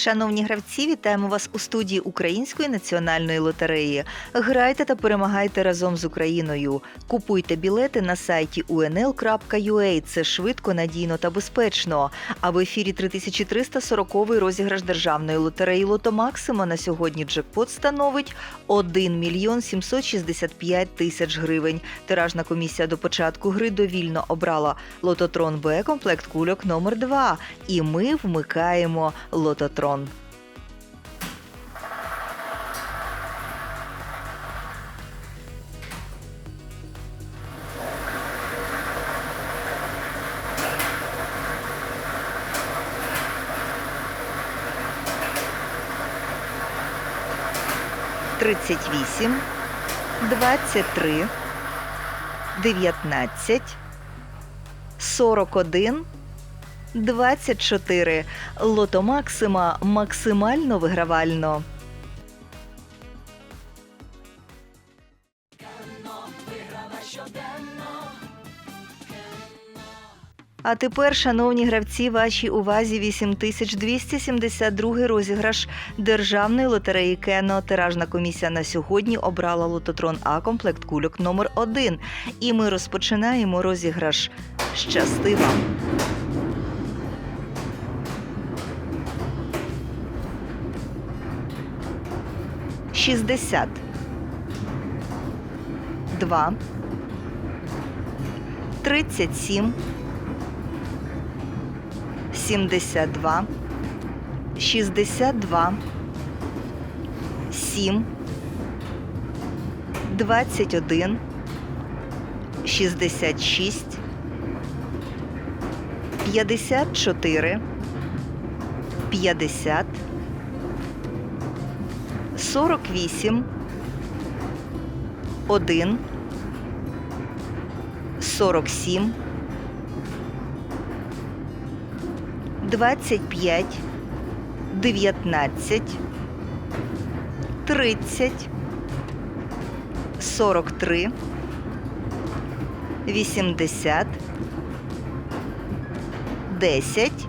Шановні гравці, вітаємо вас у студії Української національної лотереї. Грайте та перемагайте разом з Україною. Купуйте білети на сайті unl.ua. Це швидко, надійно та безпечно. А в ефірі 3340 розіграш державної лотереї Лото Максимо на сьогодні джекпот становить 1 мільйон 765 тисяч гривень. Тиражна комісія до початку гри довільно обрала Лототрон Б комплект кульок номер 2 І ми вмикаємо Лототрон. Тридцять вісім, двадцять три, дев'ятнадцять, сорок один, 24. Лото Максима максимально вигравально. А тепер, шановні гравці, вашій увазі 8272 розіграш державної лотереї Кено. Тиражна комісія на сьогодні обрала лототрон А комплект кульок номер 1 І ми розпочинаємо розіграш. Щасти вам! 60 2 37 72 62 7 21 66 54 50 48, 1, 47, 25, 19, 30, 43, 80, 10,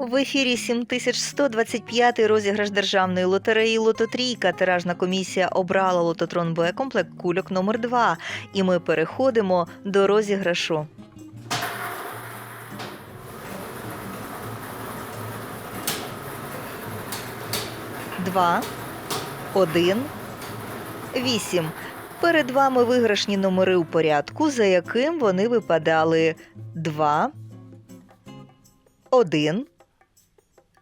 В ефірі 7125 розіграш державної лотереї Лототрійка. Тиражна комісія обрала лототрон Б комплект кульок номер 2 І ми переходимо до розіграшу. Два, один, вісім. Перед вами виграшні номери у порядку, за яким вони випадали два, один,